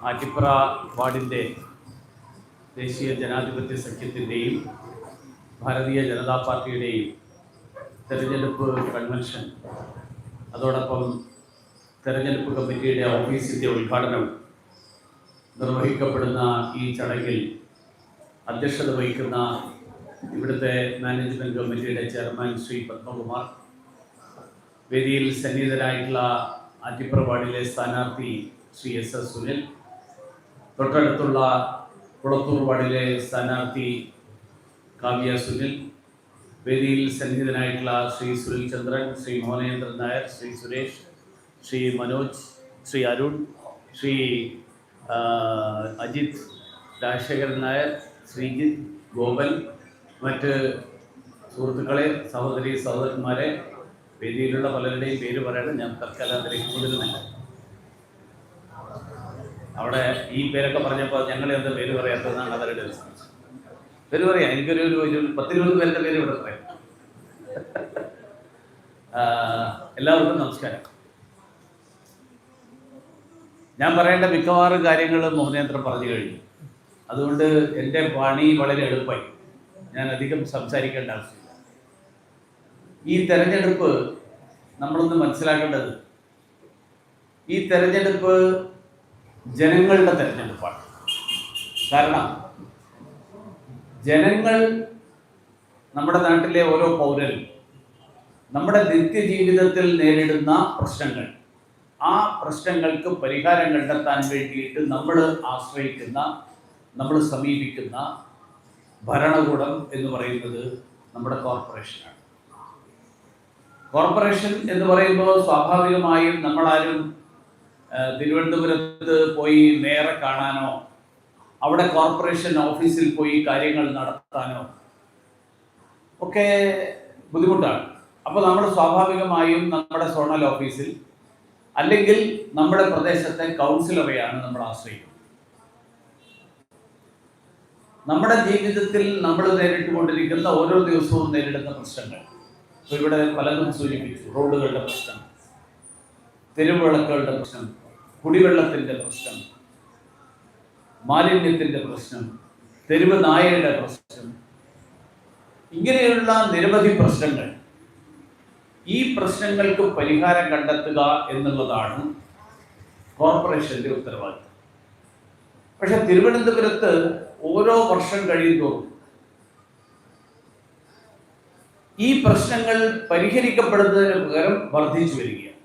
ആറ്റിപ്ര വാർഡിന്റെ ദേശീയ ജനാധിപത്യ സഖ്യത്തിന്റെയും ഭാരതീയ ജനതാ പാർട്ടിയുടെയും തെരഞ്ഞെടുപ്പ് കൺവെൻഷൻ അതോടൊപ്പം തെരഞ്ഞെടുപ്പ് കമ്മിറ്റിയുടെ ഓഫീസിന്റെ ഉദ്ഘാടനം നിർവഹിക്കപ്പെടുന്ന ഈ ചടങ്ങിൽ അധ്യക്ഷത വഹിക്കുന്ന ഇവിടുത്തെ മാനേജ്മെന്റ് കമ്മിറ്റിയുടെ ചെയർമാൻ ശ്രീ പത്മകുമാർ വേദിയിൽ സന്നിഹിതരായിട്ടുള്ള വാർഡിലെ സ്ഥാനാർത്ഥി ശ്രീ എസ് എസ് സുനിൽ തൊട്ടടുത്തുള്ള കുളത്തൂർ വാർഡിലെ സ്ഥാനാർത്ഥി കാവ്യ സുനിൽ വേദിയിൽ സന്നിഹിതനായിട്ടുള്ള ശ്രീ സുനിൽ ചന്ദ്രൻ ശ്രീ മോഹനേന്ദ്രൻ നായർ ശ്രീ സുരേഷ് ശ്രീ മനോജ് ശ്രീ അരുൺ ശ്രീ അജിത് രാജശേഖരൻ നായർ ശ്രീജിത് ഗോപൻ മറ്റ് സുഹൃത്തുക്കളെ സഹോദരി സഹോദരന്മാരെ വേദിയിലുള്ള പലരുടെയും പേര് പറയണം ഞാൻ തൽക്കാലം അതിലേക്ക് അവിടെ ഈ പേരൊക്കെ പറഞ്ഞപ്പോൾ ഞങ്ങൾ എന്താ പേര് പറയാത്തതെന്നാണ് അവരുടെ പേര് പറയാം. എനിക്കൊരു ഒരു പത്തിരുപത് പേരുടെ പേര് ഇവിടെ പറയാം. എല്ലാവർക്കും നമസ്കാരം. ഞാൻ പറയേണ്ട മിക്കവാറും കാര്യങ്ങൾ മോഹനേന്ദ്രൻ പറഞ്ഞു കഴിഞ്ഞു. അതുകൊണ്ട് എന്റെ പണി വളരെ എളുപ്പമായി. ഞാൻ അധികം സംസാരിക്കേണ്ട ആവശ്യമില്ല. ഈ തെരഞ്ഞെടുപ്പ് നമ്മളൊന്ന് മനസ്സിലാക്കേണ്ടത് ഈ തെരഞ്ഞെടുപ്പ് ജനങ്ങളുടെ തെരഞ്ഞെടുപ്പാണ്. കാരണം ജനങ്ങൾ നമ്മുടെ നാട്ടിലെ ഓരോ പൗരനും നമ്മുടെ നിത്യജീവിതത്തിൽ നേരിടുന്ന പ്രശ്നങ്ങൾ ആ പ്രശ്നങ്ങൾക്ക് പരിഹാരം കണ്ടെത്താൻ വേണ്ടിയിട്ട് നമ്മൾ ആശ്രയിക്കുന്ന നമ്മൾ സമീപിക്കുന്ന ഭരണകൂടം എന്ന് പറയുന്നത് നമ്മുടെ കോർപ്പറേഷനാണ് കോർപ്പറേഷൻ എന്ന് പറയുമ്പോൾ സ്വാഭാവികമായും നമ്മളാരും തിരുവനന്തപുരത്ത് പോയി മേയറെ കാണാനോ അവിടെ കോർപ്പറേഷൻ ഓഫീസിൽ പോയി കാര്യങ്ങൾ നടത്താനോ ഒക്കെ ബുദ്ധിമുട്ടാണ്. അപ്പോൾ നമ്മൾ സ്വാഭാവികമായും നമ്മുടെ സോണൽ ഓഫീസിൽ അല്ലെങ്കിൽ നമ്മുടെ പ്രദേശത്തെ കൗൺസിലറെയാണ് നമ്മൾ ആശ്രയിക്കുന്നത്. നമ്മുടെ ജീവിതത്തിൽ നമ്മൾ നേരിട്ടുകൊണ്ടിരിക്കുന്ന ഓരോ ദിവസവും നേരിടുന്ന പ്രശ്നങ്ങൾ. ഇവിടെ പലതും സൂചിപ്പിച്ചു. റോഡുകളുടെ പ്രശ്നം തെരുവിളക്കുകളുടെ പ്രശ്നം കുടിവെള്ളത്തിന്റെ പ്രശ്നം മാലിന്യത്തിന്റെ പ്രശ്നം തെരുവ് നായയുടെ പ്രശ്നം. ഇങ്ങനെയുള്ള നിരവധി പ്രശ്നങ്ങൾ. ഈ പ്രശ്നങ്ങൾക്ക് പരിഹാരം കണ്ടെത്തുക എന്നുള്ളതാണ് കോർപ്പറേഷന്റെ ഉത്തരവാദിത്വം പക്ഷെ തിരുവനന്തപുരത്ത് ഓരോ വർഷം കഴിയുന്തോറും ഈ പ്രശ്നങ്ങൾ പരിഹരിക്കപ്പെടുന്നതിന് പകരം വർദ്ധിച്ചു വരികയാണ്.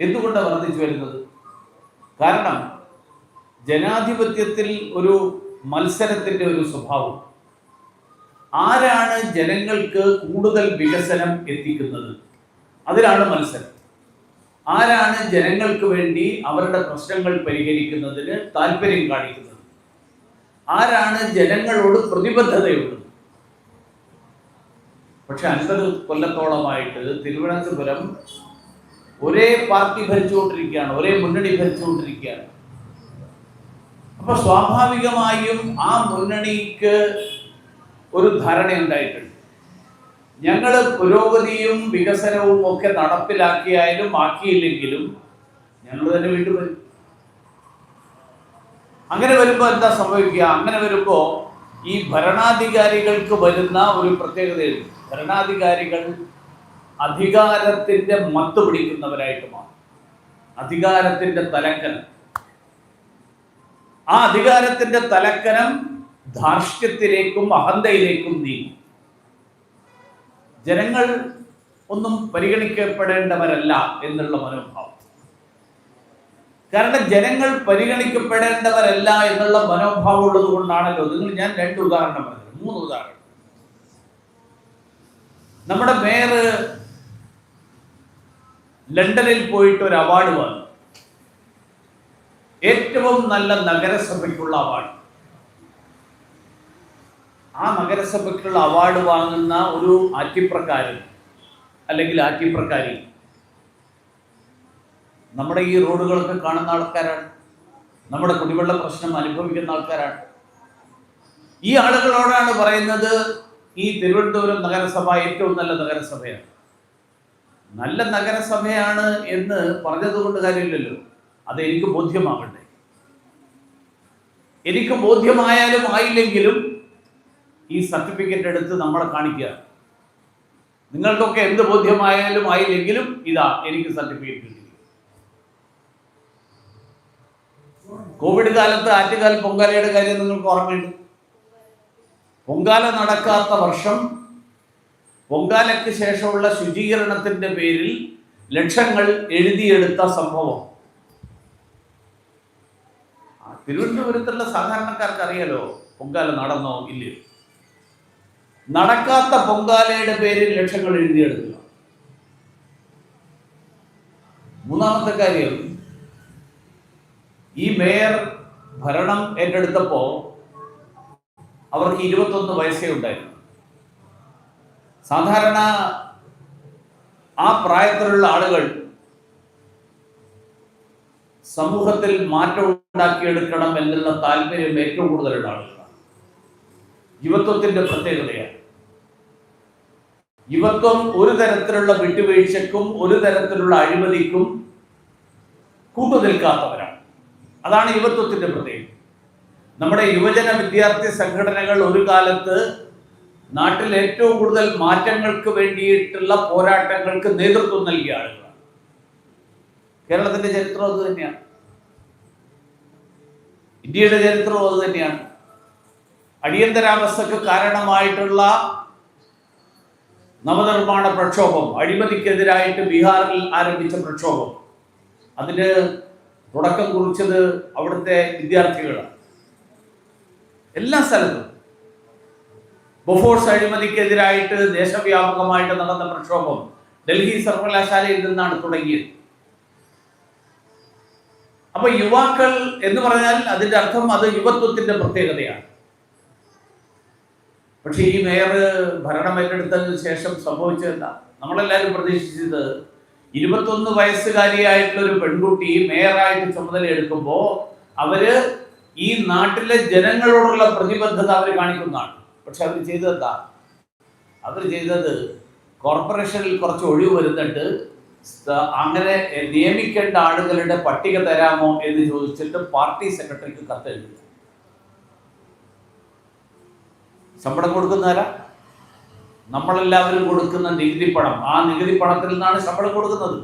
എന്തുകൊണ്ടാണ് വർദ്ധിച്ചു വരുന്നത്? കാരണം ജനാധിപത്യത്തിൽ ഒരു മത്സരത്തിന്റെ ഒരു സ്വഭാവം. ആരാണ് ജനങ്ങൾക്ക് കൂടുതൽ വികസനം എത്തിക്കുന്നത്? അതിലാണ് മത്സരം. ആരാണ് ജനങ്ങൾക്ക് വേണ്ടി അവരുടെ പ്രശ്നങ്ങൾ പരിഹരിക്കുന്നതിന് താല്പര്യം കാണിക്കുന്നത്? ആരാണ് ജനങ്ങളോട് പ്രതിബദ്ധതയുള്ളത്? പക്ഷെ അൻപത് കൊല്ലത്തോളമായിട്ട് തിരുവനന്തപുരം ഒരേ പാർട്ടി ഭരിച്ചുകൊണ്ടിരിക്കുകയാണ് ഒരേ മുന്നണി ഭരിച്ചുകൊണ്ടിരിക്കുകയാണ്. അപ്പൊ സ്വാഭാവികമായും ആ മുന്നണിക്ക് ഒരു ധാരണ ഉണ്ടായിട്ടുണ്ട്. ഞങ്ങൾ പുരോഗതിയും വികസനവും ഒക്കെ നടപ്പിലാക്കിയായാലും ആക്കിയില്ലെങ്കിലും ഞങ്ങൾ തന്നെ വീണ്ടും വരും. അങ്ങനെ വരുമ്പോൾ എന്താ സംഭവിക്കുക? അങ്ങനെ വരുമ്പോൾ ഈ ഭരണാധികാരികൾക്ക് വരുന്ന ഒരു പ്രത്യേകതയുണ്ട്. ഭരണാധികാരികൾ അധികാരത്തിന്റെ മത്ത് പിടിക്കുന്നവരായിട്ട് മാറും. അധികാരത്തിന്റെ തലക്കനം. ആ അധികാരത്തിന്റെ തലക്കനം ധാർഷ്ട്യത്തിലേക്കും അഹന്തയിലേക്കും നീങ്ങും. ജനങ്ങൾ ഒന്നും പരിഗണിക്കപ്പെടേണ്ടവരല്ല എന്നുള്ള മനോഭാവം. കാരണം ജനങ്ങൾ പരിഗണിക്കപ്പെടേണ്ടവരല്ല എന്നുള്ള മനോഭാവം ഉള്ളത് കൊണ്ടാണല്ലോ. നിങ്ങൾ ഞാൻ രണ്ട് ഉദാഹരണം പറഞ്ഞു മൂന്ന് ഉദാഹരണം. നമ്മുടെ മേയർ ലണ്ടനിൽ പോയിട്ട് ഒരു അവാർഡ് വാങ്ങി. ഏറ്റവും നല്ല നഗരസഭയ്ക്കുള്ള അവാർഡ്. ആ നഗരസഭയ്ക്കുള്ള അവാർഡ് വാങ്ങുന്ന ഒരു ആറ്റിപ്രക്കാരൻ അല്ലെങ്കിൽ ആറ്റിപ്രക്കാരി നമ്മുടെ ഈ റോഡുകളൊക്കെ കാണുന്ന ആൾക്കാരാണ്. നമ്മുടെ കുടിവെള്ള പ്രശ്നം അനുഭവിക്കുന്ന ആൾക്കാരാണ്. ഈ ആളുകളോടാണ് പറയുന്നത് ഈ തിരുവനന്തപുരം നഗരസഭ ഏറ്റവും നല്ല നഗരസഭയാണ്. നല്ല നഗരസഭയാണ് എന്ന് പറഞ്ഞത് കൊണ്ട് കാര്യമില്ലല്ലോ. അത് എനിക്ക് ബോധ്യമാകട്ടെ. എനിക്ക് ബോധ്യമായാലും ആയില്ലെങ്കിലും ഈ സർട്ടിഫിക്കറ്റ് എടുത്ത് നമ്മളെ കാണിക്കുക. നിങ്ങൾക്കൊക്കെ എന്ത് ബോധ്യമായാലും ആയില്ലെങ്കിലും ഇതാ എനിക്ക് സർട്ടിഫിക്കറ്റ് കിട്ടി കോവിഡ് കാലത്ത് ആറ്റുകാൽ പൊങ്കാലയുടെ കാര്യം നിങ്ങൾക്ക് ഓർമ്മയുണ്ട്. പൊങ്കാല നടക്കാത്ത വർഷം പൊങ്കാലയ്ക്ക് ശേഷമുള്ള ശുചീകരണത്തിന്റെ പേരിൽ ലക്ഷങ്ങൾ എഴുതിയെടുത്ത സംഭവം. തിരുവനന്തപുരത്തുള്ള സാധാരണക്കാർക്ക് അറിയാലോ പൊങ്കാല നടന്നോ ഇല്ലയോ? നടക്കാത്ത പൊങ്കാലയുടെ പേരിൽ ലക്ഷങ്ങൾ എഴുതിയെടുക്കുക. മൂന്നാമത്തെ കാര്യം ഈ മേയർ ഭരണം ഏറ്റെടുത്തപ്പോ അവർക്ക് ഇരുപത്തൊന്ന് വയസ്സേ ഉണ്ടായിരുന്നു. സാധാരണ ആ പ്രായത്തിലുള്ള ആളുകൾ സമൂഹത്തിൽ മാറ്റം ഉണ്ടാക്കിയെടുക്കണം എന്നുള്ള താല്പര്യം ഏറ്റവും കൂടുതലുള്ള ആളുകളാണ്. യുവത്വത്തിന്റെ പ്രത്യേകതയാണ്. യുവത്വം ഒരു തരത്തിലുള്ള വിട്ടുവീഴ്ചക്കും ഒരു തരത്തിലുള്ള അഴിമതിക്കും കൂട്ടുനിൽക്കാത്തവരാണ്. അതാണ് യുവത്വത്തിന്റെ പ്രത്യേകത. നമ്മുടെ യുവജന വിദ്യാർത്ഥി സംഘടനകൾ ഒരു കാലത്ത് നാട്ടിൽ ഏറ്റവും കൂടുതൽ മാറ്റങ്ങൾക്ക് വേണ്ടിയിട്ടുള്ള പോരാട്ടങ്ങൾക്ക് നേതൃത്വം നൽകിയ ആളുകളാണ്. കേരളത്തിന്റെ ചരിത്രം അത് തന്നെയാണ്. ഇന്ത്യയുടെ ചരിത്രം അത് തന്നെയാണ്. അടിയന്തരാവസ്ഥക്ക് കാരണമായിട്ടുള്ള നവനിർമ്മാണ പ്രക്ഷോഭം അഴിമതിക്കെതിരായിട്ട് ബീഹാറിൽ ആരംഭിച്ച പ്രക്ഷോഭം അതിന് തുടക്കം കുറിച്ചത് അവിടുത്തെ വിദ്യാർത്ഥികളാണ്. എല്ലാ സ്ഥലത്തും. ബൊഫോഴ്സ് അഴിമതിക്കെതിരായിട്ട് ദേശവ്യാപകമായിട്ട് നടന്ന പ്രക്ഷോഭം ഡൽഹി സർവകലാശാലയിൽ നിന്നാണ് തുടങ്ങിയത്. അപ്പൊ യുവാക്കൾ എന്ന് പറഞ്ഞാൽ അതിന്റെ അർത്ഥം അത് യുവത്വത്തിന്റെ പ്രത്യേകതയാണ്. പക്ഷെ ഈ മേയർ ഭരണം ഏറ്റെടുത്തതിന് ശേഷം സംഭവിച്ചതല്ല നമ്മളെല്ലാവരും പ്രതീക്ഷിച്ചത് ഇരുപത്തൊന്ന് വയസ്സുകാരിയായിട്ടുള്ള ഒരു പെൺകുട്ടി മേയറായിട്ട് ചുമതല എടുക്കുമ്പോൾ അവർ ഈ നാട്ടിലെ ജനങ്ങളോടുള്ള പ്രതിബദ്ധത അവർ കാണിക്കുന്നതാണ്. പക്ഷെ അവർ ചെയ്തത് എന്താ അവർ ചെയ്തത് കോർപ്പറേഷനിൽ കുറച്ച് ഒഴിവ് വരുന്നുണ്ട്. അങ്ങനെ നിയമിക്കേണ്ട ആളുകളുടെ പട്ടിക തരാമോ എന്ന് ചോദിച്ചിട്ട് പാർട്ടി സെക്രട്ടറിക്ക് കത്തെഴുതി. ശമ്പളം കൊടുക്കുന്നവരാ നമ്മളെല്ലാവരും കൊടുക്കുന്ന നികുതി പണം. ആ നികുതി പണത്തിൽ നിന്നാണ് ശമ്പളം കൊടുക്കുന്നത്.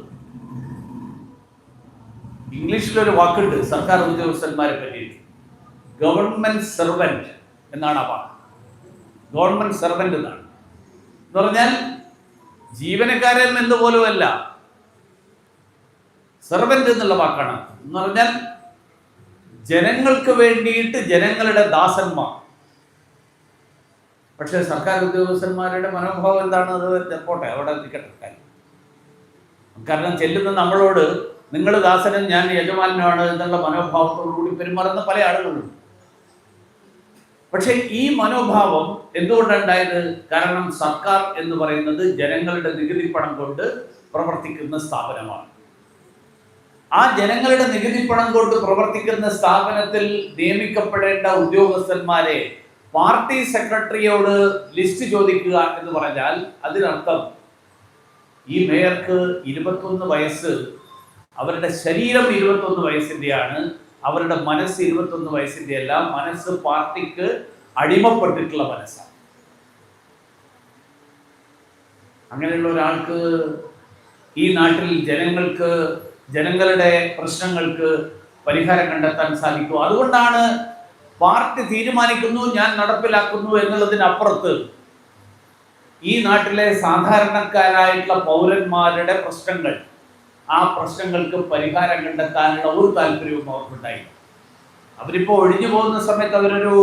ഇംഗ്ലീഷിലൊരു വാക്കുണ്ട് സർക്കാർ ഉദ്യോഗസ്ഥന്മാരെ പറ്റിയിട്ട് ഗവൺമെന്റ് സെർവന്റ് എന്നാണ് ആ വാക്ക്. ഗവൺമെന്റ് സെർവന്റ് എന്നാണ്. എന്ന് പറഞ്ഞാൽ ജീവനക്കാരൻ എന്തുപോലുമല്ല. സെർവന്റ് എന്നുള്ള വാക്കാണ്. എന്ന് പറഞ്ഞാൽ ജനങ്ങൾക്ക് വേണ്ടിയിട്ട് ജനങ്ങളുടെ ദാസന്മാർ. പക്ഷേ സർക്കാർ ഉദ്യോഗസ്ഥന്മാരുടെ മനോഭാവം എന്താണ്? അത് പോട്ടെ അവിടെ നിൽക്കട്ടെ കാര്യം. കാരണം ചെല്ലുന്ന നമ്മളോട് നിങ്ങൾ ദാസനും ഞാൻ യജമാനാണ് എന്നുള്ള മനോഭാവത്തോടുകൂടി പെരുമാറുന്ന പല ആളുകളുണ്ട്. പക്ഷെ ഈ മനോഭാവം എന്തുകൊണ്ടുണ്ടായത് കാരണം സർക്കാർ എന്ന് പറയുന്നത് ജനങ്ങളുടെ നികുതി പണം കൊണ്ട് പ്രവർത്തിക്കുന്ന സ്ഥാപനമാണ്. ആ ജനങ്ങളുടെ നികുതി പണം കൊണ്ട് പ്രവർത്തിക്കുന്ന സ്ഥാപനത്തിൽ നിയമിക്കപ്പെടേണ്ട ഉദ്യോഗസ്ഥന്മാരെ പാർട്ടി സെക്രട്ടറിയോട് ലിസ്റ്റ് ചോദിക്കുക എന്ന് പറഞ്ഞാൽ അതിനർത്ഥം ഈ മേയർക്ക് ഇരുപത്തൊന്ന് വയസ്സ് അവരുടെ ശരീരം ഇരുപത്തൊന്ന് വയസ്സിന്റെയാണ് അവരുടെ മനസ്സ് ഇരുപത്തൊന്ന് വയസ്സിന്റെ അല്ല മനസ്സ് പാർട്ടിക്ക് അടിമപ്പെട്ടിട്ടുള്ള മനസ്സാണ്. അങ്ങനെയുള്ള ഒരാൾക്ക് ഈ നാട്ടിൽ ജനങ്ങൾക്ക് ജനങ്ങളുടെ പ്രശ്നങ്ങൾക്ക് പരിഹാരം കണ്ടെത്താൻ സാധിക്കും. അതുകൊണ്ടാണ് പാർട്ടി തീരുമാനിക്കുന്നു ഞാൻ നടപ്പിലാക്കുന്നു എന്നുള്ളതിനപ്പുറത്ത് ഈ നാട്ടിലെ സാധാരണക്കാരായിട്ടുള്ള പൗരന്മാരുടെ പ്രശ്നങ്ങൾ ആ പ്രശ്നങ്ങൾക്ക് പരിഹാരം കണ്ടെത്താനുള്ള ഒരു താല്പര്യവും അവർക്കുണ്ടായി. അവരിപ്പോ ഒഴിഞ്ഞു പോകുന്ന സമയത്ത് അവരൊരു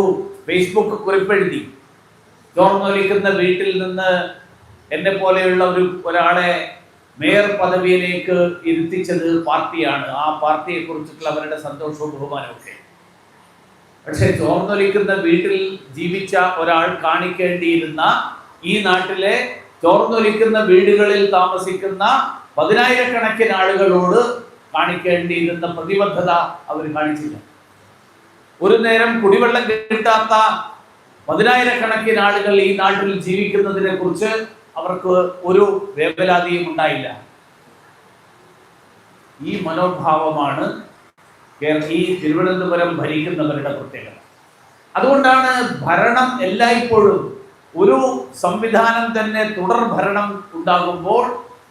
ഫേസ്ബുക്ക് കുറിപ്പെഴുതി. ചോർന്നൊലിക്കുന്ന വീട്ടിൽ നിന്ന് എന്നെ പോലെയുള്ള ഒരു ഒരാളെ മേയർ പദവിയിലേക്ക് ഇരുത്തിച്ചത് പാർട്ടിയാണ്. ആ പാർട്ടിയെ കുറിച്ചിട്ടുള്ള അവരുടെ സന്തോഷവും ബഹുമാനവും ഒക്കെ. പക്ഷെ ചോർന്നൊലിക്കുന്ന വീട്ടിൽ ജീവിച്ച ഒരാൾ കാണിക്കേണ്ടിയിരുന്ന ഈ നാട്ടിലെ ചോർന്നൊലിക്കുന്ന വീടുകളിൽ താമസിക്കുന്ന പതിനായിരക്കണക്കിന് ആളുകളോട് കാണിക്കേണ്ടിയിരുന്ന പ്രതിബദ്ധത അവർ കാണിച്ചില്ല. ഒരു നേരം കുടിവെള്ളം കിട്ടാത്ത പതിനായിരക്കണക്കിന് ആളുകൾ ഈ നാട്ടിൽ ജീവിക്കുന്നതിനെ കുറിച്ച് അവർക്ക് ഒരു വേവലാതിയും ഉണ്ടായില്ല. ഈ മനോഭാവമാണ് ഈ തിരുവനന്തപുരം ഭരിക്കുന്നവരുടെ പ്രത്യേകത. അതുകൊണ്ടാണ് ഭരണം എല്ലായ്പ്പോഴും ഒരു സംവിധാനം തന്നെ തുടർ ഭരണം ഉണ്ടാകുമ്പോൾ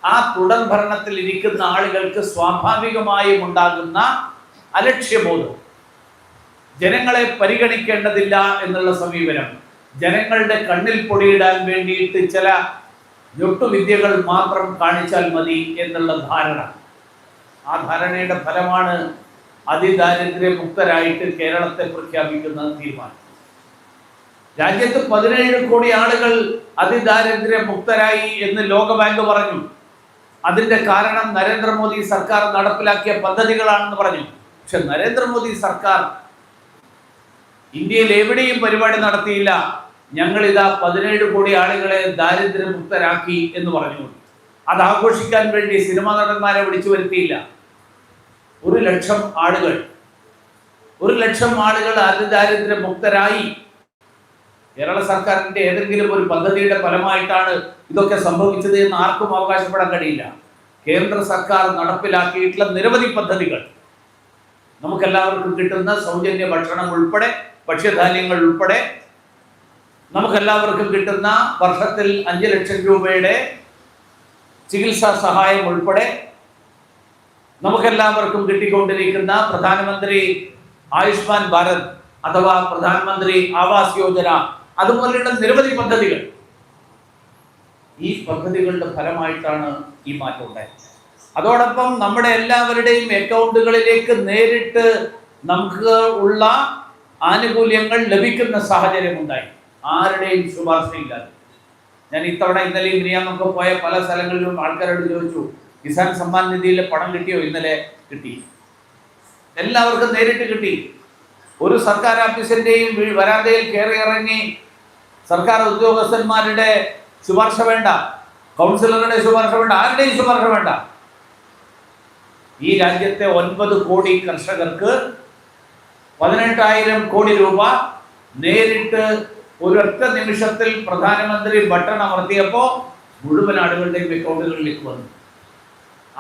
ആ തുടർ ഭരണത്തിൽ ഇരിക്കുന്ന ആളുകൾക്ക് സ്വാഭാവികമായും ഉണ്ടാകുന്ന അലക്ഷ്യബോധം ജനങ്ങളെ പരിഗണിക്കേണ്ടതില്ല എന്നുള്ള സമീപനം ജനങ്ങളുടെ കണ്ണിൽ പൊടിയിടാൻ വേണ്ടിയിട്ട് ചില ഞൊട്ടുവിദ്യകൾ മാത്രം കാണിച്ചാൽ മതി എന്നുള്ള ധാരണ. ആ ധാരണയുടെ ഫലമാണ് അതിദാരിദ്ര്യ മുക്തരായിട്ട് കേരളത്തെ പ്രഖ്യാപിക്കുന്ന തീരുമാനം. രാജ്യത്ത് പതിനേഴ് കോടി ആളുകൾ അതിദാരിദ്ര്യ മുക്തരായി എന്ന് ലോകബാങ്ക് പറഞ്ഞു. അതിന്റെ കാരണം നരേന്ദ്രമോദി സർക്കാർ നടപ്പിലാക്കിയ പദ്ധതികളാണെന്ന് പറഞ്ഞു. പക്ഷെ നരേന്ദ്രമോദി സർക്കാർ ഇന്ത്യയിൽ എവിടെയും പരിപാടി നടത്തിയില്ല. ഞങ്ങൾ ഇതാ പതിനേഴ് കോടി ആളുകളെ ദാരിദ്ര്യമുക്തരാക്കി എന്ന് പറഞ്ഞു. അത് ആഘോഷിക്കാൻ വേണ്ടി സിനിമാ നടന്മാരെ വിളിച്ചു വരുത്തിയില്ല. ഒരു ലക്ഷം ആളുകൾ. ഒരു ലക്ഷം ആളുകൾ അതിദാരിദ്ര്യ മുക്തരായി കേരള സർക്കാരിന്റെ ഏതെങ്കിലും ഒരു പദ്ധതിയുടെ ഫലമായിട്ടാണ് ഇതൊക്കെ സംഭവിച്ചത് എന്ന് ആർക്കും അവകാശപ്പെടാൻ കഴിയില്ല. കേന്ദ്ര സർക്കാർ നടപ്പിലാക്കിയിട്ടുള്ള നിരവധി പദ്ധതികൾ. നമുക്കെല്ലാവർക്കും കിട്ടുന്ന സൗജന്യ ഭക്ഷണം ഉൾപ്പെടെ ഭക്ഷ്യധാന്യങ്ങൾ ഉൾപ്പെടെ. നമുക്കെല്ലാവർക്കും കിട്ടുന്ന വർഷത്തിൽ അഞ്ച് ലക്ഷം രൂപയുടെ ചികിത്സാ സഹായം ഉൾപ്പെടെ. നമുക്കെല്ലാവർക്കും കിട്ടിക്കൊണ്ടിരിക്കുന്ന പ്രധാനമന്ത്രി ആയുഷ്മാൻ ഭാരത് അഥവാ പ്രധാനമന്ത്രി ആവാസ് യോജന അതുപോലെയുള്ള നിരവധി പദ്ധതികൾ. ഈ പദ്ധതികളുടെ ഫലമായിട്ടാണ് ഈ മാറ്റം ഉണ്ടായത്. അതോടൊപ്പം നമ്മുടെ എല്ലാവരുടെയും അക്കൗണ്ടുകളിലേക്ക് നേരിട്ട് നമുക്ക് ഉള്ള ആനുകൂല്യങ്ങൾ ലഭിക്കുന്ന സാഹചര്യം ഉണ്ടായി. ആരുടെയും ശുപാർശയില്ലാതെ. ഞാൻ ഇത്തവണ ഇന്നലെയും മിനിയാന്നൊക്കെ പോയ പല സ്ഥലങ്ങളിലും ആൾക്കാരോട് ചോദിച്ചു കിസാൻ സമ്മാൻ നിധിയിലെ പണം കിട്ടിയോ? ഇന്നലെ കിട്ടി. എല്ലാവർക്കും നേരിട്ട് കിട്ടി. ഒരു സർക്കാർ ഓഫീസിന്റെയും വീ- വരാന്തയിൽ കയറി ഇറങ്ങി സർക്കാർ ഉദ്യോഗസ്ഥന്മാരുടെ ശുപാർശ വേണ്ട കൗൺസിലറുടെ ശുപാർശ വേണ്ട ആരുടെയും ശുപാർശ വേണ്ട. ഈ രാജ്യത്തെ ഒൻപത് കോടി കർഷകർക്ക് പതിനെട്ടായിരം കോടി രൂപ നേരിട്ട് ഒരൊറ്റ നിമിഷത്തിൽ പ്രധാനമന്ത്രി ബട്ടൺ അമർത്തിയപ്പോൾ മുഴുവൻ ആളുകളുടെയും അക്കൗണ്ടുകളിലേക്ക് വന്നു.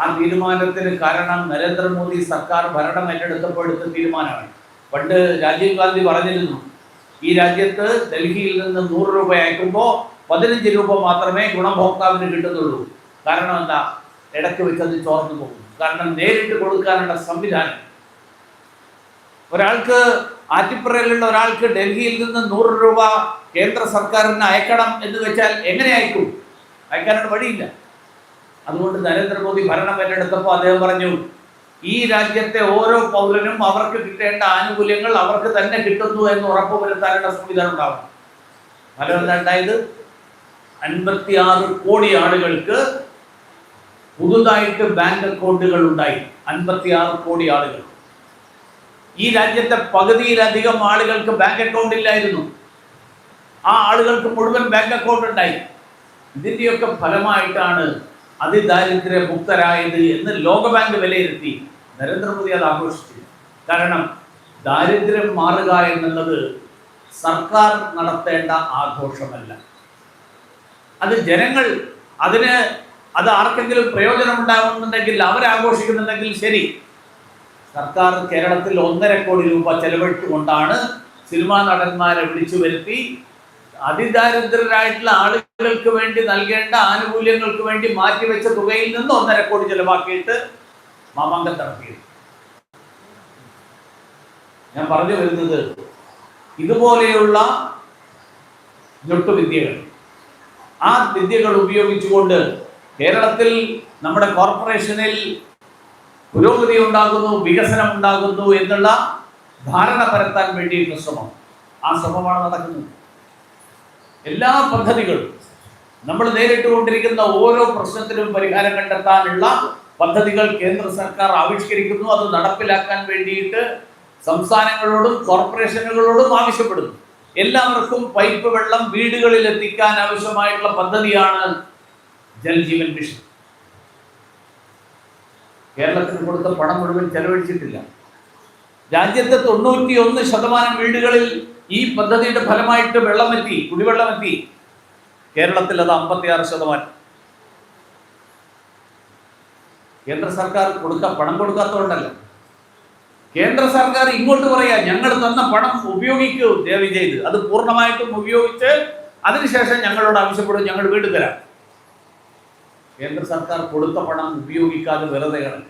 ആ തീരുമാനത്തിന് കാരണം നരേന്ദ്രമോദി സർക്കാർ ഭരണം ഏറ്റെടുത്തപ്പോൾ എടുത്ത തീരുമാനമാണ്. പണ്ട് രാജീവ് ഗാന്ധി പറഞ്ഞിരുന്നു ഈ രാജ്യത്ത് ഡൽഹിയിൽ നിന്ന് നൂറ് രൂപ അയക്കുമ്പോൾ പതിനഞ്ച് രൂപ മാത്രമേ ഗുണഭോക്താവിന് കിട്ടുന്നുള്ളൂ കാരണം എന്താ? ഇടയ്ക്ക് വെച്ചത് ചോർന്നു പോകും കാരണം നേരിട്ട് കൊടുക്കാനുള്ള സംവിധാനം. ഒരാൾക്ക് ആറ്റിപ്പുറയിലുള്ള ഒരാൾക്ക് ഡൽഹിയിൽ നിന്ന് നൂറ് രൂപ കേന്ദ്ര സർക്കാരിന് അയക്കണം എന്ന് വെച്ചാൽ എങ്ങനെ അയക്കും? അയക്കാനുള്ള വഴിയില്ല. അതുകൊണ്ട് നരേന്ദ്രമോദി ഭരണം ഏറ്റെടുത്തപ്പോൾ അദ്ദേഹം പറഞ്ഞു ഈ രാജ്യത്തെ ഓരോ പൗരനും അവർക്ക് കിട്ടേണ്ട ആനുകൂല്യങ്ങൾ അവർക്ക് തന്നെ കിട്ടുന്നു എന്ന് ഉറപ്പുവരുത്താനുള്ള സംവിധാനം ഉണ്ടാവണം. ഫലം എന്താ അൻപത്തി ആറ് കോടി ആളുകൾക്ക് പുതുതായിട്ട് ബാങ്ക് അക്കൗണ്ടുകൾ ഉണ്ടായി. അൻപത്തി ആറ് കോടി ആളുകൾ. ഈ രാജ്യത്തെ പകുതിയിലധികം ആളുകൾക്ക് ബാങ്ക് അക്കൗണ്ട് ഇല്ലായിരുന്നു. ആ ആളുകൾക്ക് മുഴുവൻ ബാങ്ക് അക്കൗണ്ട് ഉണ്ടായി. ഇതിന്റെയൊക്കെ ഫലമായിട്ടാണ് അതിദാരിദ്ര്യ മുക്തരായത് എന്ന് ലോകബാങ്ക് വിലയിരുത്തി നരേന്ദ്രമോദി അത് ആഘോഷിച്ചു കാരണം ദാരിദ്ര്യം മാറുക എന്നുള്ളത് സർക്കാർ നടത്തേണ്ട ആഘോഷമല്ല. അത് ജനങ്ങൾ അതിന് അത് ആർക്കെങ്കിലും പ്രയോജനം ഉണ്ടാകുന്നുണ്ടെങ്കിൽ അവരാഘോഷിക്കുന്നുണ്ടെങ്കിൽ ശരി. സർക്കാർ കേരളത്തിൽ ഒന്നര കോടി രൂപ ചെലവിട്ടുകൊണ്ടാണ് സിനിമാ നടന്മാരെ വിളിച്ചു വരുത്തി അതിദാരിദ്രരായിട്ടുള്ള ആളുകൾക്ക് വേണ്ടി നൽകേണ്ട ആനുകൂല്യങ്ങൾക്ക് വേണ്ടി മാറ്റിവെച്ച തുകയിൽ നിന്ന് ഒന്നര കോടി ചെലവാക്കിയിട്ട് മാമാങ്കം നടത്തിയത് ഞാൻ പറഞ്ഞു വരുന്നത് ഇതുപോലെയുള്ള ഞൊട്ടുവിദ്യകൾ. ആ വിദ്യകൾ ഉപയോഗിച്ചുകൊണ്ട് കേരളത്തിൽ നമ്മുടെ കോർപ്പറേഷനിൽ പുരോഗതി ഉണ്ടാകുന്നു വികസനം ഉണ്ടാകുന്നു എന്നുള്ള ധാരണ പരത്താൻ വേണ്ടിയിട്ടുള്ള ശ്രമം. ആ ശ്രമമാണ് നടക്കുന്നത്. എല്ലാ പദ്ധതികളും നമ്മൾ നേരിട്ടുകൊണ്ടിരിക്കുന്ന ഓരോ പ്രശ്നത്തിനും പരിഹാരം കണ്ടെത്താനുള്ള പദ്ധതികൾ കേന്ദ്ര സർക്കാർ ആവിഷ്കരിക്കുന്നു. അത് നടപ്പിലാക്കാൻ വേണ്ടിയിട്ട് സംസ്ഥാനങ്ങളോടും കോർപ്പറേഷനുകളോടും ആവശ്യപ്പെടുന്നു. എല്ലാവർക്കും പൈപ്പ് വെള്ളം വീടുകളിൽ എത്തിക്കാൻ ആവശ്യമായിട്ടുള്ള പദ്ധതിയാണ് ജൽജീവൻ മിഷൻ. കേരളത്തിന് കൊടുത്ത പണം മുഴുവൻ ചെലവഴിച്ചിട്ടില്ല. രാജ്യത്തെ തൊണ്ണൂറ്റി ഒന്ന് ശതമാനം വീടുകളിൽ ഈ പദ്ധതിയുടെ ഫലമായിട്ട് വെള്ളമെത്തി കുടിവെള്ളമെത്തി. കേരളത്തിൽ അത് അമ്പത്തിയാറ് ശതമാനം. കേന്ദ്ര സർക്കാർ കൊടുക്ക പണം കൊടുക്കാത്തതുകൊണ്ടല്ല. കേന്ദ്ര സർക്കാർ ഇങ്ങോട്ട് പറയാ ഞങ്ങൾ തന്ന പണം ഉപയോഗിക്കൂ ദയവ് ചെയ്ത് അത് പൂർണമായിട്ടും ഉപയോഗിച്ച് അതിനുശേഷം ഞങ്ങളോട് ആവശ്യപ്പെടും ഞങ്ങൾ വീട് തരാം. കേന്ദ്ര സർക്കാർ കൊടുത്ത പണം ഉപയോഗിക്കാതെ വെറുതെ കിടക്കും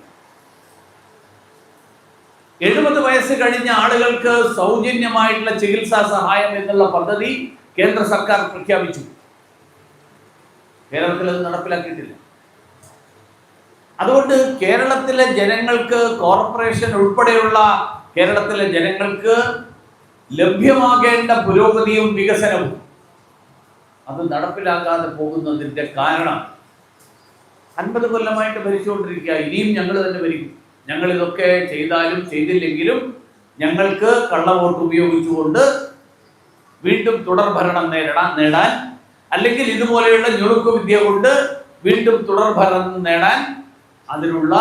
എഴുപത് വയസ്സ് കഴിഞ്ഞ ആളുകൾക്ക് സൗജന്യമായിട്ടുള്ള ചികിത്സാ സഹായം എന്നുള്ള പദ്ധതി കേന്ദ്ര സർക്കാർ പ്രഖ്യാപിച്ചു. കേരളത്തിൽ അത് നടപ്പിലാക്കിയിട്ടില്ല. അതുകൊണ്ട് കേരളത്തിലെ ജനങ്ങൾക്ക് കോർപ്പറേഷൻ ഉൾപ്പെടെയുള്ള കേരളത്തിലെ ജനങ്ങൾക്ക് ലഭ്യമാകേണ്ട പുരോഗതിയും വികസനവും അത് നടപ്പിലാക്കാതെ പോകുന്നതിന്റെ കാരണം അൻപത് കൊല്ലമായിട്ട് ഭരിച്ചുകൊണ്ടിരിക്കുക ഇനിയും ഞങ്ങൾ തന്നെ ഭരിക്കും. ഞങ്ങൾ ഇതൊക്കെ ചെയ്താലും ചെയ്തില്ലെങ്കിലും ഞങ്ങൾക്ക് കള്ളവോട്ട് ഉപയോഗിച്ചുകൊണ്ട് വീണ്ടും തുടർ ഭരണം നേരിടാൻ നേടാൻ അല്ലെങ്കിൽ ഇതുപോലെയുള്ള ഞുറുക്കു വിദ്യ കൊണ്ട് വീണ്ടും തുടർ ഭരണം നേടാൻ അതിനുള്ള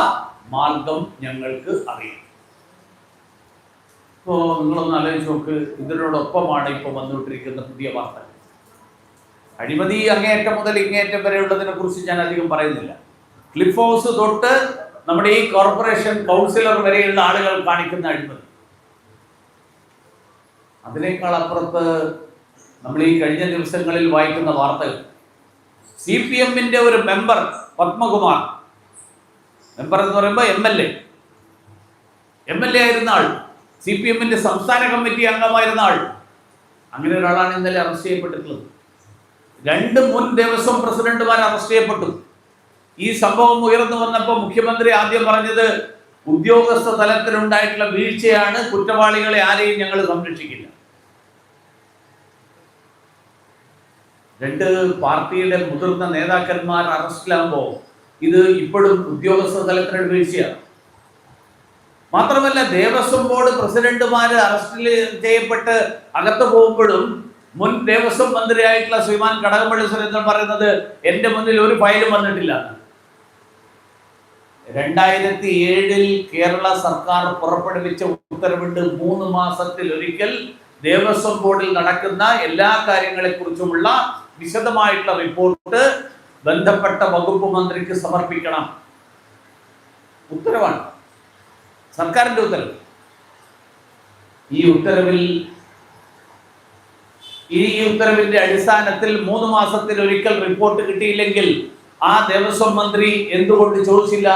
മാർഗം ഞങ്ങൾക്ക് അറിയാം. ഇപ്പോ നിങ്ങളൊന്ന് ആലോചിച്ച് നോക്ക് ഇതിനോടൊപ്പമാണ് ഇപ്പോൾ വന്നുകൊണ്ടിരിക്കുന്ന പുതിയ വാർത്തകൾ അഴിമതി അങ്ങേയറ്റം മുതൽ ഇങ്ങേയറ്റം വരെയുള്ളതിനെ കുറിച്ച് ഞാൻ അധികം പറയുന്നില്ല. ക്ലിഫ് ഹൗസ് തൊട്ട് നമ്മുടെ ഈ കോർപ്പറേഷൻ കൗൺസിലർ വരെയുള്ള ആളുകൾ കാണിക്കുന്ന അഴിമതി. അതിനേക്കാൾ അപ്പുറത്ത് നമ്മൾ ഈ കഴിഞ്ഞ ദിവസങ്ങളിൽ വായിക്കുന്ന വാർത്തകൾ. സി പി എമ്മിന്റെ ഒരു മെമ്പർ പത്മകുമാർ മെമ്പർ എന്ന് പറയുമ്പോൾ M L A. M L A ആയിരുന്ന ആൾ സി പി എമ്മിന്റെ സംസ്ഥാന കമ്മിറ്റി അംഗമായിരുന്ന ആൾ. അങ്ങനെ ഒരാളാണ് ഇന്നലെ അറസ്റ്റ് ചെയ്യപ്പെട്ടിട്ടുള്ളത്. രണ്ട് മുൻ ദേവസ്വം പ്രസിഡന്റുമാർ അറസ്റ്റ് ചെയ്യപ്പെട്ടു. ഈ സംഭവം ഉയർന്നു വന്നപ്പോൾ മുഖ്യമന്ത്രി ആദ്യം പറഞ്ഞത് ഉദ്യോഗസ്ഥ തലത്തിലുണ്ടായിട്ടുള്ള വീഴ്ചയാണ് കുറ്റവാളികളെ ആരെയും ഞങ്ങൾ സംരക്ഷിക്കില്ല രണ്ട് പാർട്ടിയുടെ മുതിർന്ന നേതാക്കന്മാർ അറസ്റ്റിലാകുമ്പോൾ ഇത് ഇപ്പോഴും ഉദ്യോഗസ്ഥ തലത്തിലുള്ള വീഴ്ചയാണ് മാത്രമല്ല ദേവസ്വം ബോർഡ് പ്രസിഡന്റുമാർ അറസ്റ്റിൽ ചെയ്യപ്പെട്ട് അകത്ത് പോകുമ്പോഴും മുൻ ദേവസ്വം മന്ത്രിയായിട്ടുള്ള ശ്രീമാൻ കടകംപള്ളി സുരേന്ദ്രൻ പറയുന്നത് എന്റെ മുന്നിൽ ഒരു ഫയലും വന്നിട്ടില്ല. രണ്ടായിരത്തി ഏഴിൽ കേരള സർക്കാർ പുറപ്പെടുവിച്ച ഉത്തരവിട്ട് മൂന്ന് മാസത്തിൽ ഒരിക്കൽ ദേവസ്വം ബോർഡിൽ നടക്കുന്ന എല്ലാ കാര്യങ്ങളെക്കുറിച്ചുമുള്ള വിശദമായിട്ടുള്ള റിപ്പോർട്ട് ബന്ധപ്പെട്ട വകുപ്പ് മന്ത്രിക്ക് സമർപ്പിക്കണം. ഉത്തരവാണ്. സർക്കാരിന്റെ ഉത്തരവ്. ഈ ഉത്തരവിൽ ഈ ഉത്തരവിന്റെ അടിസ്ഥാനത്തിൽ മൂന്ന് മാസത്തിൽ ഒരിക്കൽ റിപ്പോർട്ട് കിട്ടിയില്ലെങ്കിൽ ആ ദേവസ്വം മന്ത്രി എന്തുകൊണ്ട് ചോദിച്ചില്ല?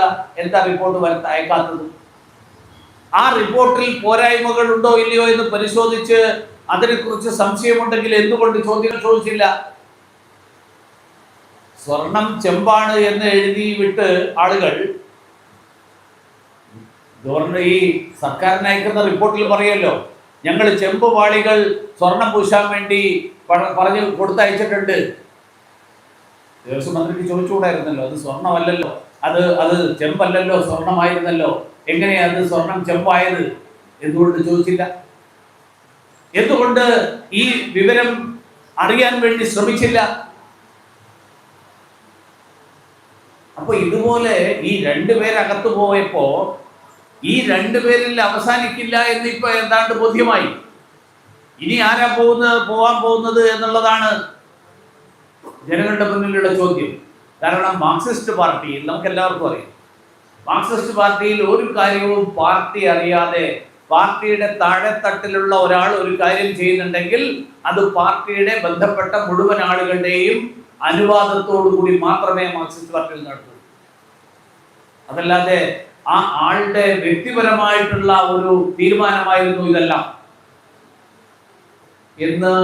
എന്താ റിപ്പോർട്ട് വരത്ത് അയക്കാത്തത്? ആ റിപ്പോർട്ടിൽ പോരായ്മകൾ ഉണ്ടോ ഇല്ലയോ എന്ന് പരിശോധിച്ച് അതിനെക്കുറിച്ച് സംശയമുണ്ടെങ്കിൽ എന്തുകൊണ്ട് ചോദ്യങ്ങൾ ചോദിച്ചില്ല? സ്വർണം ചെമ്പാണ് എന്ന് എഴുതി വിട്ട് ആളുകൾ ഗവർണർ ഈ സർക്കാരിന് അയക്കുന്ന റിപ്പോർട്ടിൽ പറയല്ലോ ഞങ്ങൾ ചെമ്പ് വാളികൾ സ്വർണം പൂശാൻ വേണ്ടി പറഞ്ഞു പറഞ്ഞ് കൊടുത്തയച്ചിട്ടുണ്ട്. ദേവസ്വം മന്ത്രിക്ക് ചോദിച്ചുകൂടായിരുന്നല്ലോ? അത് സ്വർണമല്ലല്ലോ. അത് അത് ചെമ്പല്ലല്ലോ സ്വർണമായിരുന്നല്ലോ. എങ്ങനെയാ അത് സ്വർണം ചെമ്പായത് എന്തുകൊണ്ട് ചോദിച്ചില്ല? എന്തുകൊണ്ട് ഈ വിവരം അറിയാൻ വേണ്ടി ശ്രമിച്ചില്ല? അപ്പൊ ഇതുപോലെ ഈ രണ്ടുപേരകത്തു പോയപ്പോ ഈ രണ്ടുപേരിൽ അവസാനിക്കില്ല എന്ന് ഇപ്പൊ എന്താണ്ട് ബോധ്യമായി? ഇനി ആരാ പോകുന്നത് പോവാൻ പോകുന്നത് എന്നുള്ളതാണ് ജനങ്ങളുടെ മുന്നിലുള്ള ചോദ്യം. കാരണം മാർക്സിസ്റ്റ് പാർട്ടിയിൽ നമുക്ക് എല്ലാവർക്കും അറിയാം. മാർക്സിസ്റ്റ് പാർട്ടിയിൽ ഒരു കാര്യവും പാർട്ടി അറിയാതെ പാർട്ടിയുടെ താഴെത്തട്ടിലുള്ള ഒരാൾ ഒരു കാര്യം ചെയ്യുന്നുണ്ടെങ്കിൽ അത് പാർട്ടിയുടെ ബന്ധപ്പെട്ട മുഴുവൻ ആളുകളുടെയും അനുവാദത്തോടു കൂടി മാത്രമേ മാർക്സിസ്റ്റ് പാർട്ടിയിൽ നടത്തൂ അതല്ലാതെ ആ ആളുടെ വ്യക്തിപരമായിട്ടുള്ള ഒരു തീരുമാനമായിരുന്നു ഇതെല്ലാം. എന്ന്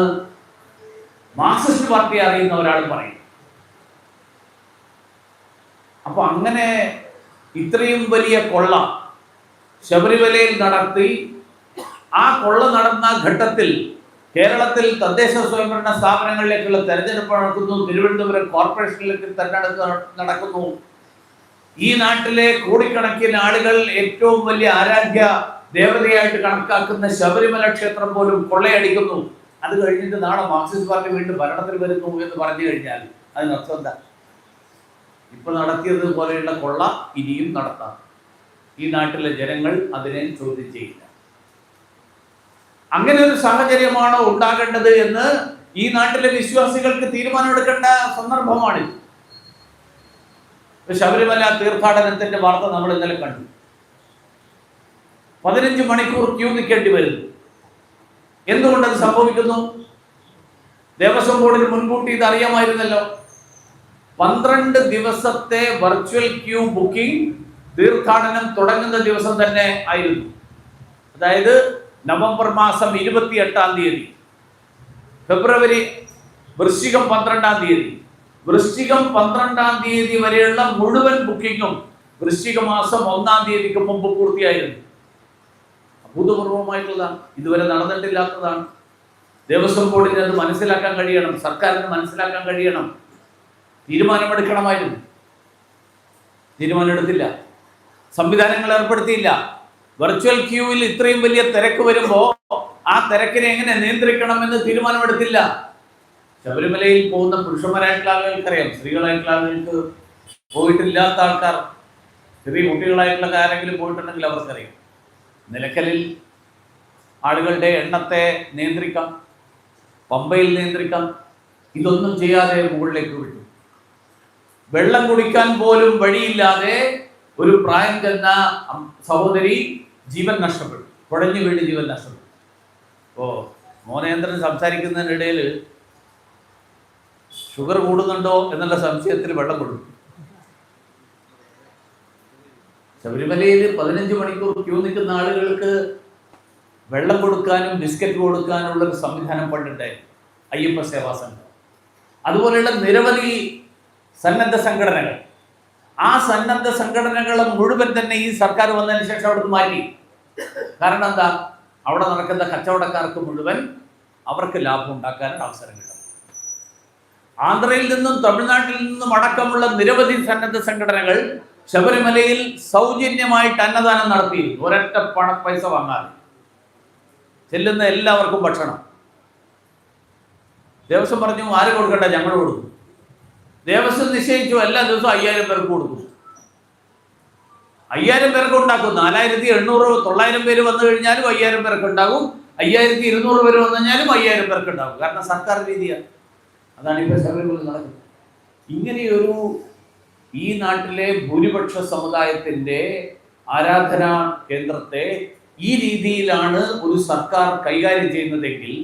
മാർക്സിസ്റ്റ് പാർട്ടി അറിയുന്ന ഒരാൾ പറയും. അപ്പൊ അങ്ങനെ ഇത്രയും വലിയ കൊള്ള ശബരിമലയിൽ നടത്തി ആ കൊള്ള നടന്ന ഘട്ടത്തിൽ കേരളത്തിൽ തദ്ദേശ സ്വയംഭരണ സ്ഥാപനങ്ങളിലേക്കുള്ള തെരഞ്ഞെടുപ്പ് നടക്കുന്നു. തിരുവനന്തപുരം കോർപ്പറേഷനിലേക്ക് തെരഞ്ഞെടുപ്പ് നടക്കുന്നു. ഈ നാട്ടിലെ കോടിക്കണക്കിന് ആളുകൾ ഏറ്റവും വലിയ ആരാധ്യ ദേവതയായിട്ട് കണക്കാക്കുന്ന ശബരിമല ക്ഷേത്രം പോലും കൊള്ളയടിക്കുന്നു. അത് കഴിഞ്ഞിട്ട് നാളെ മാർക്സിസ്റ്റ് പാർട്ടി വീണ്ടും ഭരണത്തിൽ വരുന്നു എന്ന് പറഞ്ഞു കഴിഞ്ഞാൽ അതിനർത്ഥം എന്താ? ഇപ്പൊ നടത്തിയത് പോലെയുള്ള കൊള്ള ഇനിയും നടത്താം. ഈ നാട്ടിലെ ജനങ്ങൾ അതിനെ ചോദ്യം ചെയ്യില്ല. അങ്ങനെ ഒരു സാഹചര്യമാണോ ഉണ്ടാകേണ്ടത് എന്ന് ഈ നാട്ടിലെ വിശ്വാസികൾക്ക് തീരുമാനമെടുക്കേണ്ട സന്ദർഭമാണിത്. ശബരിമല തീർത്ഥാടനത്തിന്റെ വാർത്ത നമ്മൾ ഇന്നലെ കണ്ടു. പതിനഞ്ച് മണിക്കൂർ ക്യൂ നിൽക്കേണ്ടി വരുന്നു. എന്തുകൊണ്ടത് സംഭവിക്കുന്നു? ദേവസ്വം ബോർഡിന് മുൻകൂട്ടി ഇത് അറിയാമായിരുന്നല്ലോ പന്ത്രണ്ട് ദിവസത്തെ വെർച്വൽ ക്യൂ ബുക്കിംഗ് തീർത്ഥാടനം തുടങ്ങുന്ന ദിവസം തന്നെ ആയിരുന്നു. അതായത് നവംബർ മാസം ഇരുപത്തി എട്ടാം തീയതി. ഫെബ്രുവരി വൃശ്ചികം പന്ത്രണ്ടാം തീയതി. വൃശ്ചികം പന്ത്രണ്ടാം തീയതി വരെയുള്ള മുഴുവൻ ബുക്കിങ്ങും വൃശ്ചിക മാസം ഒന്നാം തീയതിക്ക് മുമ്പ് പൂർത്തിയായിരുന്നു. അഭൂതപൂർവമായിട്ടുള്ളതാണ്. ഇതുവരെ നടന്നിട്ടില്ലാത്തതാണ്. ദേവസ്വം ബോർഡിന് അത് മനസ്സിലാക്കാൻ കഴിയണം. സർക്കാരിന് മനസ്സിലാക്കാൻ കഴിയണം. തീരുമാനമെടുക്കണമായിരുന്നു. തീരുമാനമെടുത്തില്ല. സംവിധാനങ്ങൾ ഏർപ്പെടുത്തിയില്ല. വെർച്വൽ ക്യൂവിൽ ഇത്രയും വലിയ തിരക്ക് വരുമ്പോൾ ആ തിരക്കിനെ എങ്ങനെ നിയന്ത്രിക്കണമെന്ന് തീരുമാനമെടുത്തില്ല. ശബരിമലയിൽ പോകുന്ന പുരുഷന്മാരായിട്ടുള്ള ആളുകൾക്കറിയാം സ്ത്രീകളായിട്ടുള്ള ആളുകൾക്ക് പോയിട്ടില്ലാത്ത ആൾക്കാർ ചെറിയ കുട്ടികളായിട്ടുള്ള ആരെങ്കിലും പോയിട്ടുണ്ടെങ്കിൽ അവർക്കറിയാം. നിലയ്ക്കലിൽ ആളുകളുടെ എണ്ണത്തെ നിയന്ത്രിക്കാം പമ്പയിൽ നിയന്ത്രിക്കാം ഇതൊന്നും ചെയ്യാതെ മുകളിലേക്ക് വിട്ടു. വെള്ളം കുടിക്കാൻ പോലും വഴിയില്ലാതെ ഒരു പ്രായം ചെന്ന സഹോദരി ജീവൻ നഷ്ടപ്പെട്ടു. കുഴഞ്ഞു വീണ് ജീവൻ നഷ്ടപ്പെട്ടു. ഓ മോനേന്ദ്രൻ സംസാരിക്കുന്നതിനിടയിൽ ഷുഗർ കൂടുന്നുണ്ടോ എന്നുള്ള സംശയത്തിൽ വെള്ളം കൊടുക്കും. ശബരിമലയിൽ പതിനഞ്ച് മണിക്കൂർ ക്യൂ നിൽക്കുന്ന ആളുകൾക്ക് വെള്ളം കൊടുക്കാനും ബിസ്ക്കറ്റ് കൊടുക്കാനുള്ള ഒരു സംവിധാനം പണ്ടുണ്ടായിരുന്നു. അയ്യപ്പ സേവാ സംഘം. അതുപോലെയുള്ള നിരവധി സന്നദ്ധ സംഘടനകൾ. ആ സന്നദ്ധ സംഘടനകളെ മുഴുവൻ തന്നെ ഈ സർക്കാർ വന്നതിന് ശേഷം അവിടെ നിന്ന് മാറ്റി. കാരണം എന്താ? അവിടെ നടക്കുന്ന കച്ചവടക്കാർക്ക് മുഴുവൻ അവർക്ക് ലാഭം ഉണ്ടാക്കാനുള്ള അവസരം കിട്ടും. ആന്ധ്രയിൽ നിന്നും തമിഴ്നാട്ടിൽ നിന്നും അടക്കമുള്ള നിരവധി സന്നദ്ധ സംഘടനകൾ ശബരിമലയിൽ സൗജന്യമായിട്ട് അന്നദാനം നടത്തിയിരുന്നു. ഒരൊറ്റ പണ പൈസ വാങ്ങാതെ. ചെല്ലുന്ന എല്ലാവർക്കും ഭക്ഷണം. ദേവസ്വം പറഞ്ഞു ആര് കൊടുക്കണ്ട? ഞങ്ങൾ കൊടുക്കും. ദേവസ്വം നിശ്ചയിച്ചു എല്ലാ ദിവസവും അയ്യായിരം പേർക്ക് കൊടുക്കും. അയ്യായിരം പേർക്ക് ഉണ്ടാക്കും. നാലായിരത്തി എണ്ണൂറ് തൊള്ളായിരം പേര് വന്നു കഴിഞ്ഞാലും അയ്യായിരം പേർക്ക് ഉണ്ടാകും. അയ്യായിരത്തി ഇരുന്നൂറ് പേര് വന്നു കഴിഞ്ഞാലും അയ്യായിരം പേർക്ക് ഉണ്ടാകും. കാരണം സർക്കാർ രീതിയാണ് അതാണ് ഇപ്പോൾ ശബരിമല നടക്കുന്നത്. ഇങ്ങനെയൊരു ഈ നാട്ടിലെ ഭൂരിപക്ഷ സമുദായത്തിന്റെ ആരാധനാ കേന്ദ്രത്തെ ഈ രീതിയിലാണ് ഒരു സർക്കാർ കൈകാര്യം ചെയ്യുന്നതെങ്കിൽ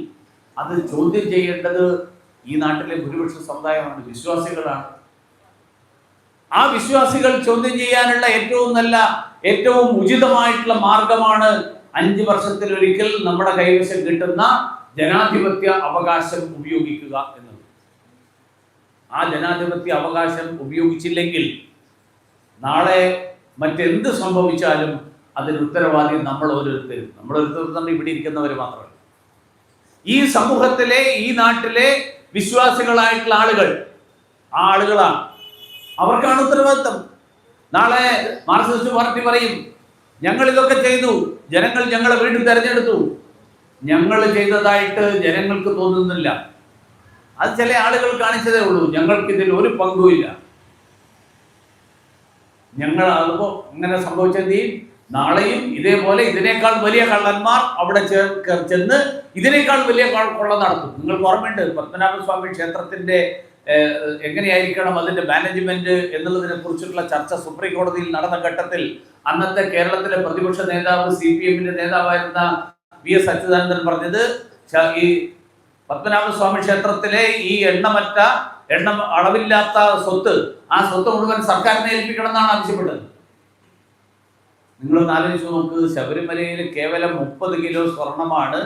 അത് ചോദ്യം ചെയ്യേണ്ടത് ഈ നാട്ടിലെ ഭൂരിപക്ഷ സമുദായമാണ് വിശ്വാസികളാണ്. ആ വിശ്വാസികൾ ചോദ്യം ചെയ്യാനുള്ള ഏറ്റവും നല്ല ഏറ്റവും ഉചിതമായിട്ടുള്ള മാർഗമാണ് അഞ്ച് വർഷത്തിലൊരിക്കൽ നമ്മുടെ കൈവശം കിട്ടുന്ന ജനാധിപത്യ അവകാശം ഉപയോഗിക്കുക ആ ജനാധിപത്യ അവകാശം ഉപയോഗിച്ചില്ലെങ്കിൽ നാളെ മറ്റെന്ത് സംഭവിച്ചാലും അതിന് ഉത്തരവാദി നമ്മൾ ഓരോരുത്തരും നമ്മൾ ഓരോരുത്തരും ഇവിടെ ഇരിക്കുന്നവർ മാത്രമല്ല. ഈ സമൂഹത്തിലെ ഈ നാട്ടിലെ വിശ്വാസികളായിട്ടുള്ള ആളുകൾ ആ ആളുകളാണ്. അവർക്കാണ് ഉത്തരവാദിത്തം. നാളെ മാർക്സിസ്റ്റ് പാർട്ടി പറയും ഞങ്ങൾ ഇതൊക്കെ ചെയ്തു. ജനങ്ങൾ ഞങ്ങളെ വീണ്ടും തെരഞ്ഞെടുത്തു. ഞങ്ങൾ ചെയ്തതായിട്ട് ജനങ്ങൾക്ക് തോന്നുന്നില്ല. അത് ചില ആളുകൾ കാണിച്ചതേ ഉള്ളൂ ഞങ്ങൾക്ക് ഇതിൽ ഒരു പങ്കുമില്ല ഞങ്ങൾ അതിപ്പോ ഇങ്ങനെ സംഭവിച്ചെന്ത് ചെയ്യും? നാളെയും ഇതേപോലെ ഇതിനേക്കാൾ വലിയ കള്ളന്മാർ അവിടെ ചെന്ന് ഇതിനേക്കാൾ വലിയ കൊള്ള നടത്തും. നിങ്ങൾക്ക് ഓർമ്മയുണ്ട് പത്മനാഭസ്വാമി ക്ഷേത്രത്തിന്റെ എങ്ങനെയായിരിക്കണം അതിന്റെ മാനേജ്മെന്റ് എന്നുള്ളതിനെ കുറിച്ചുള്ള ചർച്ച സുപ്രീം കോടതിയിൽ നടന്ന ഘട്ടത്തിൽ അന്നത്തെ കേരളത്തിലെ പ്രതിപക്ഷ നേതാവ് സി പി എമ്മിന്റെ നേതാവായിരുന്ന വി എസ് അച്യുതാനന്ദൻ പറഞ്ഞത് ഈ പത്മനാഭസ്വാമി ക്ഷേത്രത്തിലെ ഈ എണ്ണമറ്റ എണ്ണം അളവില്ലാത്ത സ്വത്ത് ആ സ്വത്ത് മുഴുവൻ സർക്കാരിനെ ഏൽപ്പിക്കണം എന്നാണ് ആവശ്യപ്പെട്ടത്. നിങ്ങളൊന്ന് ആലോചിച്ച് നോക്ക് ശബരിമലയിൽ കേവലം മുപ്പത് കിലോ സ്വർണമാണ്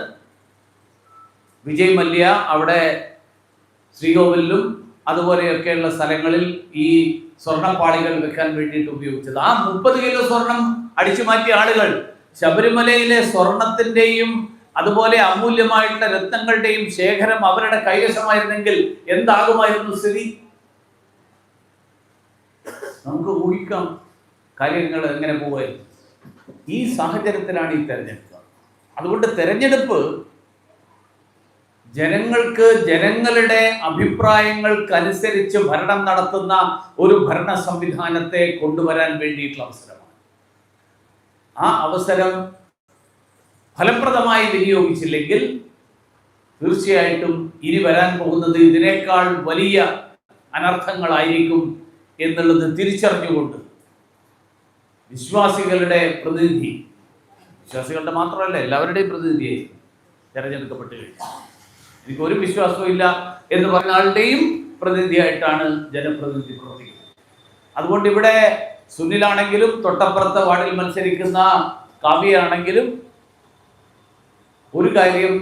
വിജയ് മല്യ അവിടെ ശ്രീകോവിലും അതുപോലെയൊക്കെയുള്ള സ്ഥലങ്ങളിൽ ഈ സ്വർണപ്പാളികൾ വെക്കാൻ വേണ്ടിയിട്ട് ഉപയോഗിച്ചത്. ആ മുപ്പത് കിലോ സ്വർണം അടിച്ചു മാറ്റിയ ആളുകൾ ശബരിമലയിലെ സ്വർണത്തിന്റെയും അതുപോലെ അമൂല്യമായിട്ടുള്ള രത്നങ്ങളുടെയും ശേഖരം അവരുടെ കൈവശമായിരുന്നെങ്കിൽ എന്താകുമായിരുന്നു സ്ഥിതി? നമുക്ക് ഊഹിക്കാം കാര്യങ്ങൾ എങ്ങനെ പോവായി ഈ സാഹചര്യത്തിലാണ് ഈ തെരഞ്ഞെടുപ്പ്. അതുകൊണ്ട് തെരഞ്ഞെടുപ്പ് ജനങ്ങൾക്ക് ജനങ്ങളുടെ അഭിപ്രായങ്ങൾക്കനുസരിച്ച് ഭരണം നടത്തുന്ന ഒരു ഭരണ സംവിധാനത്തെ കൊണ്ടുവരാൻ വേണ്ടിയിട്ടുള്ള അവസരമാണ്. ആ അവസരം ഫലപ്രദമായി വിനിയോഗിച്ചില്ലെങ്കിൽ തീർച്ചയായിട്ടും ഇനി വരാൻ പോകുന്നത് ഇതിനേക്കാൾ വലിയ അനർത്ഥങ്ങളായിരിക്കും എന്നുള്ളത് തിരിച്ചറിഞ്ഞുകൊണ്ട് വിശ്വാസികളുടെ പ്രതിനിധി വിശ്വാസികളുടെ മാത്രമല്ല എല്ലാവരുടെയും പ്രതിനിധിയായി തിരഞ്ഞെടുക്കപ്പെട്ട് കഴിഞ്ഞു എനിക്ക് ഒരു വിശ്വാസവും ഇല്ല എന്ന് പറഞ്ഞ ആളുടെയും പ്രതിനിധിയായിട്ടാണ് ജനപ്രതിനിധി പ്രവർത്തിക്കുന്നത്. അതുകൊണ്ട് ഇവിടെ സുനിലാണെങ്കിലും തൊട്ടപ്പുറത്തെ വാർഡിൽ മത്സരിക്കുന്ന കാവ്യയാണെങ്കിലും ഒരു കാര്യം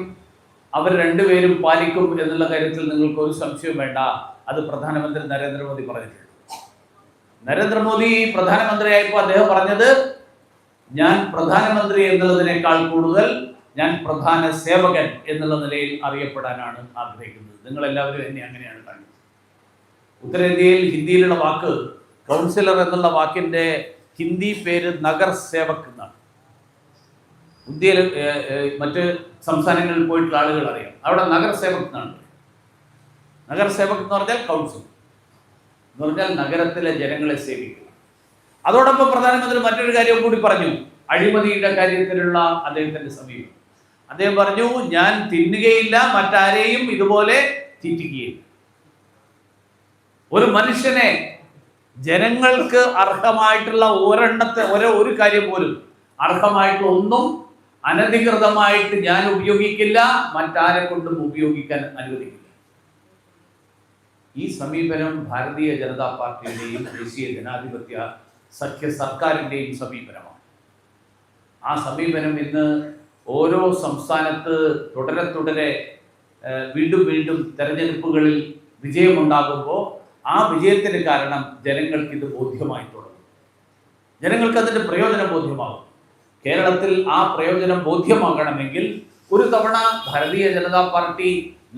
അവർ രണ്ടുപേരും പാലിക്കും എന്നുള്ള കാര്യത്തിൽ നിങ്ങൾക്ക് ഒരു സംശയവും വേണ്ട. അത് പ്രധാനമന്ത്രി നരേന്ദ്രമോദി പറഞ്ഞിട്ടുണ്ട്. നരേന്ദ്രമോദി പ്രധാനമന്ത്രിയായപ്പോൾ അദ്ദേഹം പറഞ്ഞത് ഞാൻ പ്രധാനമന്ത്രി എന്നുള്ളതിനേക്കാൾ കൂടുതൽ ഞാൻ പ്രധാന സേവകൻ എന്നുള്ള നിലയിൽ അറിയപ്പെടാനാണ് ആഗ്രഹിക്കുന്നത്. നിങ്ങൾ എല്ലാവരും എന്നെ അങ്ങനെയാണ് കാണുന്നത്. ഉത്തരേന്ത്യയിൽ ഹിന്ദിയിലുള്ള വാക്ക് കൗൺസിലർ എന്നുള്ള വാക്കിന്റെ ഹിന്ദി പേര് നഗർ സേവക് എന്നാണ്. ഇന്ത്യയിൽ മറ്റ് സംസ്ഥാനങ്ങളിൽ പോയിട്ടുള്ള ആളുകൾ അറിയാം. അവിടെ നഗരസേവക് എന്നാണ് നഗരസേവക് എന്ന് പറഞ്ഞാൽ കൗൺസിൽ എന്ന് പറഞ്ഞാൽ നഗരത്തിലെ ജനങ്ങളെ സേവിക്കുക. അതോടൊപ്പം പ്രധാനമന്ത്രി മറ്റൊരു കാര്യം കൂടി പറഞ്ഞു. അഴിമതിയുടെ കാര്യത്തിലുള്ള അദ്ദേഹത്തിന്റെ സമീപം അദ്ദേഹം പറഞ്ഞു ഞാൻ തിന്നുകയില്ല മറ്റാരെയും ഇതുപോലെ തീറ്റിക്കുകയില്ല. ഒരു മനുഷ്യനെ ജനങ്ങൾക്ക് അർഹമായിട്ടുള്ള ഒരെണ്ണത്തെ ഒരേ ഒരു കാര്യം പോലും അർഹമായിട്ടുള്ള ഒന്നും അനധികൃതമായിട്ട് ഞാൻ ഉപയോഗിക്കില്ല മറ്റാരെ കൊണ്ടും ഉപയോഗിക്കാൻ അനുവദിക്കില്ല. ഈ സമീപനം ഭാരതീയ ജനതാ പാർട്ടിയുടെയും ദേശീയ ജനാധിപത്യ സഖ്യ സർക്കാരിന്റെയും സമീപനമാണ്. ആ സമീപനം ഇന്ന് ഓരോ സംസ്ഥാനത്ത് തുടരെ തുടരെ വീണ്ടും വീണ്ടും തെരഞ്ഞെടുപ്പുകളിൽ വിജയമുണ്ടാകുമ്പോൾ ആ വിജയത്തിന് കാരണം ജനങ്ങൾക്ക് ഇത് ബോധ്യമായി തുടങ്ങും. ജനങ്ങൾക്ക് അതിന്റെ പ്രയോജനം ബോധ്യമാകും. കേരളത്തിൽ ആ പ്രയോജനം ബോധ്യമാകണമെങ്കിൽ ഒരു തവണ ഭാരതീയ ജനതാ പാർട്ടി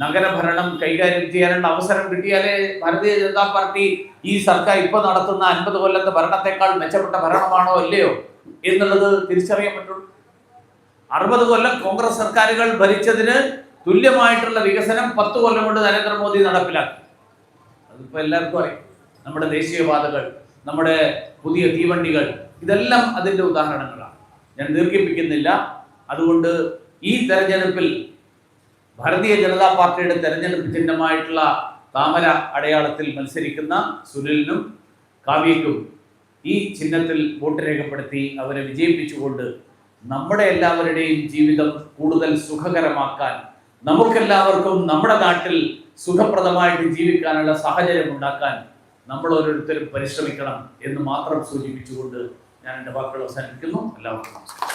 നഗരഭരണം കൈകാര്യം ചെയ്യാനുള്ള അവസരം കിട്ടിയാലേ ഭാരതീയ ജനതാ പാർട്ടി ഈ സർക്കാർ ഇപ്പൊ നടത്തുന്ന അൻപത് കൊല്ലത്തെ ഭരണത്തെക്കാൾ മെച്ചപ്പെട്ട ഭരണമാണോ അല്ലയോ എന്നുള്ളത് തിരിച്ചറിയാൻ പറ്റുള്ളൂ അറുപത് കൊല്ലം കോൺഗ്രസ് സർക്കാരുകൾ ഭരിച്ചതിന് തുല്യമായിട്ടുള്ള വികസനം പത്ത് കൊല്ലം കൊണ്ട് നരേന്ദ്രമോദി നടപ്പിലാക്കി. അതിപ്പോ എല്ലാവർക്കും അറിയാം. നമ്മുടെ ദേശീയപാതകൾ നമ്മുടെ പുതിയ തീവണ്ടികൾ ഇതെല്ലാം അതിന്റെ ഉദാഹരണങ്ങളാണ്. ഞാൻ ദീർഘിപ്പിക്കുന്നില്ല. അതുകൊണ്ട് ഈ തെരഞ്ഞെടുപ്പിൽ ഭാരതീയ ജനതാ പാർട്ടിയുടെ തെരഞ്ഞെടുപ്പ് ചിഹ്നമായിട്ടുള്ള താമര അടയാളത്തിൽ മത്സരിക്കുന്ന സുനിലിനും കാവ്യയ്ക്കും ഈ ചിഹ്നത്തിൽ വോട്ട് രേഖപ്പെടുത്തി അവരെ വിജയിപ്പിച്ചുകൊണ്ട് നമ്മുടെ എല്ലാവരുടെയും ജീവിതം കൂടുതൽ സുഖകരമാക്കാൻ നമുക്കെല്ലാവർക്കും നമ്മുടെ നാട്ടിൽ സുഖപ്രദമായിട്ട് ജീവിക്കാനുള്ള സാഹചര്യം ഉണ്ടാക്കാൻ നമ്മൾ ഓരോരുത്തരും പരിശ്രമിക്കണം എന്ന് മാത്രം സൂചിപ്പിച്ചുകൊണ്ട് ഞാൻ എന്റെ വാക്കുകൾ അവസാനിപ്പിക്കുന്നു. എല്ലാവർക്കും നമസ്കാരം.